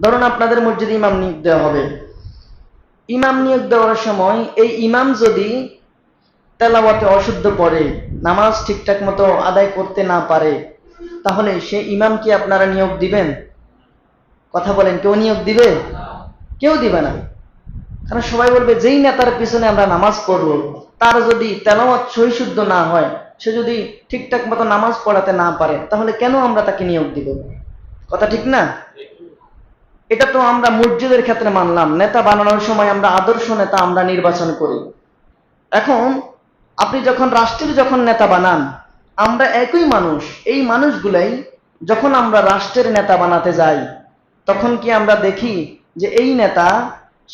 ধরুন আপনাদের মসজিদে ইমাম নিয়োগ দেওয়া হবে। ইমাম নিয়োগ দেওয়ার সময় এই ইমাম যদি তেলাওয়াতে অশুদ্ধ পড়ে, নামাজ ঠিকঠাক মতো আদায় করতে না পারে, তাহলে সে ইমাম কি আপনারা নিয়োগ দিবেন? কথা বলেন, কেউ নিয়োগ দিবে? কেউ দিবে না। কারণ সবাই বলবে, যেই নেতার পিছনে আমরা নামাজ পড়ব, তার যদি তেলাওয়াত সহিশুদ্ধ না হয়, সে যদি ঠিকঠাক মতো নামাজ পড়াতে না পারে, তাহলে কেন আমরা তাকে নিয়োগ দিব? কথা ঠিক না? এটা তো আমরা মসজিদের ক্ষেত্রে মানলাম। নেতা বানানোর সময় আমরা আদর্শ নেতা আমরা নির্বাচন করি। এখন আপনি যখন রাষ্ট্রের যখন নেতা বানান, আমরা একই মানুষ। এই মানুষগুলাই যখন আমরা রাষ্ট্রের নেতা বানাতে যাই, তখন কি আমরা দেখি যে এই নেতা,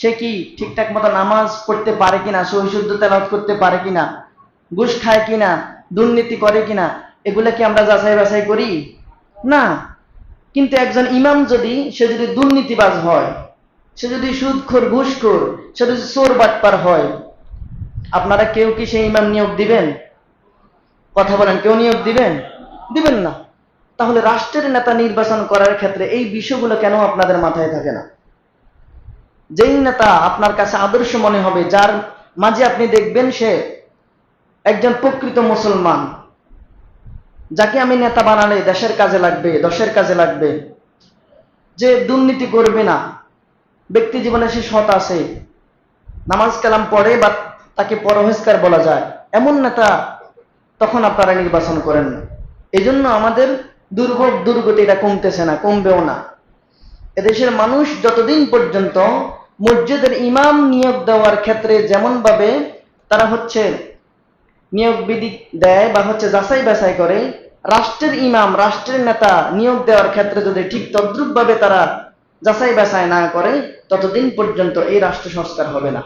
সে কি ঠিকঠাক মতো নামাজ পড়তে পারে কিনা সহিশুদ্ধ তেলাওয়াত করতে পারে কিনা, ঘুষ খায় কিনা, দুর্নীতি করে কিনা, এগুলা কি আমরা যাচাই বাছাই করি? না। কিন্তু একজন ইমাম যদি, সে যদি দুর্নীতিবাজ হয়, সে যদি সুদখোর, ঘুষখোর, সে যদি চোর বাটপার হয়, আপনারা কেউ কি সেই ইমাম নিয়োগ দিবেন? কথা বলেন, কেউ নিয়োগ দিবেন? দিবেন না। তাহলে রাষ্ট্রের নেতা নির্বাচন করার ক্ষেত্রে এই বিষয়গুলো কেন আপনাদের মাথায় থাকে না? যেই নেতা আপনার কাছে আদর্শ মনে হবে, যার মাঝে আপনি দেখবেন সে একজন প্রকৃত মুসলমান যাকে আমি নেতা বানালে দেশের কাজে লাগবে, দশের কাজে লাগবে। যে দুর্নীতি করবে না, ব্যক্তি জীবনে সে সৎ আছে। নামাজ কালাম পড়ে বা তাকে পরহেজকার বলা যায়। এমন নেতা তখন আপনারা নির্বাচন করেন না। এই জন্য আমাদের দুর্ভোগ দুর্গতি এটা কমতেছে না, কমবেও না। এদেশের মানুষ যতদিন পর্যন্ত মসজিদের ইমাম নিয়োগ দেওয়ার ক্ষেত্রে যেমন ভাবে তারা হচ্ছে নিয়োগ বিধি দেয় বা হচ্ছে যাচাই বাছাই করে, রাষ্ট্রের ইমাম, রাষ্ট্রের নেতা নিয়োগ দেওয়ার ক্ষেত্রে যদি ঠিক তদ্রুপ ভাবে তারা যাচাই বাছাই না করে, ততদিন পর্যন্ত এই রাষ্ট্র সংস্কার হবে না।